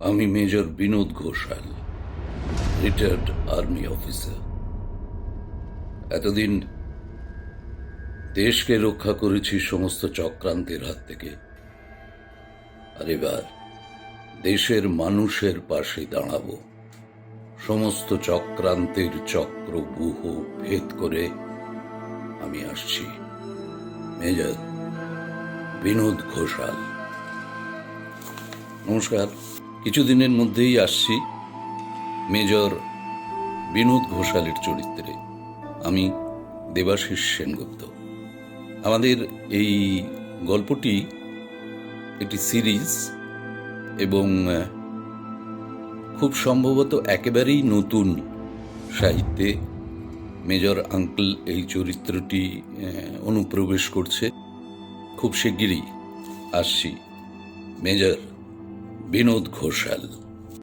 আমি major Binod Ghoshal, retired army officer. এতদিন দেশকে রক্ষা করেছি সমস্ত চক্রান্তের হাত থেকে। আর এবার দেশের মানুষের পাশে দাঁড়াবো। সমস্ত চক্রান্তের চক্রবুহ ভেদ করে আমি আসছি। মেজর বিনোদ ঘোষাল। নমস্কার। কিছুদিনের মধ্যেই আসছি মেজর বিনোদ ঘোষালের চরিত্রে। আমি দেবাশিস সেনগুপ্ত। আমাদের এই গল্পটি একটি সিরিজ এবং খুব সম্ভবত একেবারেই নতুন সাহিত্যে মেজর আঙ্কেল এই চরিত্রটি অনুপ্রবেশ করছে। খুব শিগগিরই আসছি। মেজর বিনোদ ঘোষাল।